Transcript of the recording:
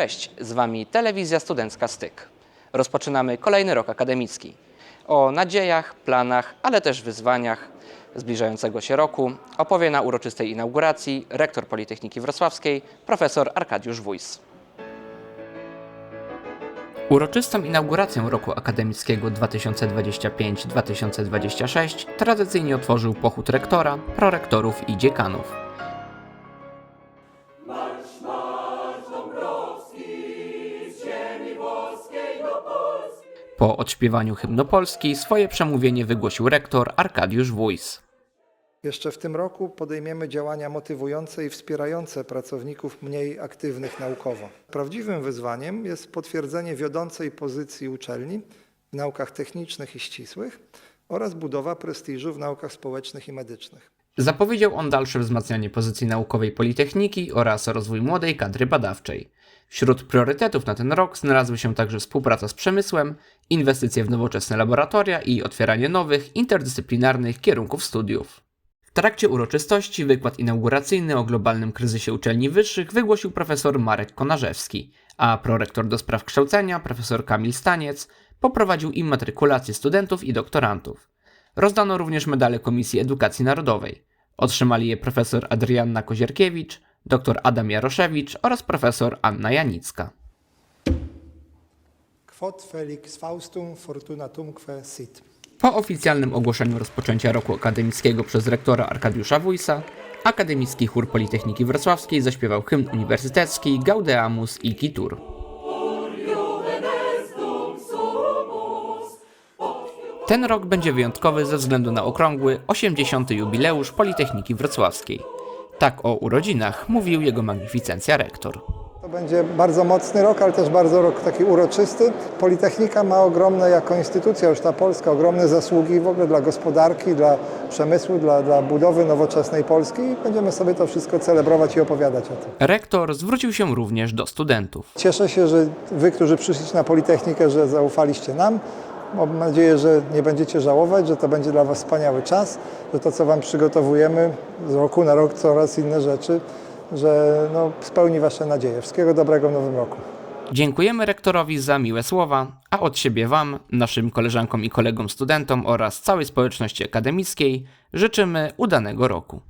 Cześć, z Wami Telewizja Studencka Styk. Rozpoczynamy kolejny rok akademicki. O nadziejach, planach, ale też wyzwaniach zbliżającego się roku opowie na uroczystej inauguracji rektor Politechniki Wrocławskiej, profesor Arkadiusz Wójs. Uroczystą inaugurację roku akademickiego 2025-2026 tradycyjnie otworzył pochód rektora, prorektorów i dziekanów. Po odśpiewaniu hymnu Polski swoje przemówienie wygłosił rektor Arkadiusz Wójs. Jeszcze w tym roku podejmiemy działania motywujące i wspierające pracowników mniej aktywnych naukowo. Prawdziwym wyzwaniem jest potwierdzenie wiodącej pozycji uczelni w naukach technicznych i ścisłych oraz budowa prestiżu w naukach społecznych i medycznych. Zapowiedział on dalsze wzmacnianie pozycji naukowej Politechniki oraz rozwój młodej kadry badawczej. Wśród priorytetów na ten rok znalazły się także współpraca z przemysłem, inwestycje w nowoczesne laboratoria i otwieranie nowych, interdyscyplinarnych kierunków studiów. W trakcie uroczystości wykład inauguracyjny o globalnym kryzysie uczelni wyższych wygłosił profesor Marek Konarzewski, a prorektor do spraw kształcenia, profesor Kamil Staniec, poprowadził immatrykulację studentów i doktorantów. Rozdano również medale Komisji Edukacji Narodowej. Otrzymali je profesor Adrianna Kozierkiewicz, dr Adam Jaroszewicz oraz profesor Anna Janicka. Quod felix faustum fortunatumque sit. Po oficjalnym ogłoszeniu rozpoczęcia roku akademickiego przez rektora Arkadiusza Wójsa, Akademicki Chór Politechniki Wrocławskiej zaśpiewał hymn uniwersytecki Gaudeamus i Kitur. Ten rok będzie wyjątkowy ze względu na okrągły 80. jubileusz Politechniki Wrocławskiej. Tak o urodzinach mówił jego magnificencja rektor. To będzie bardzo mocny rok, ale też bardzo rok taki uroczysty. Politechnika ma ogromne, jako instytucja już ta polska, ogromne zasługi w ogóle dla gospodarki, dla przemysłu, dla, dla budowy nowoczesnej Polski i będziemy sobie to wszystko celebrować i opowiadać o tym. Rektor zwrócił się również do studentów. Cieszę się, że wy, którzy przyszliście na Politechnikę, że zaufaliście nam. Mam nadzieję, że nie będziecie żałować, że to będzie dla was wspaniały czas, że to, co wam przygotowujemy z roku na rok, coraz inne rzeczy, że no, spełni wasze nadzieje. Wszystkiego dobrego w nowym roku. Dziękujemy rektorowi za miłe słowa, a od siebie Wam, naszym koleżankom i kolegom studentom oraz całej społeczności akademickiej życzymy udanego roku.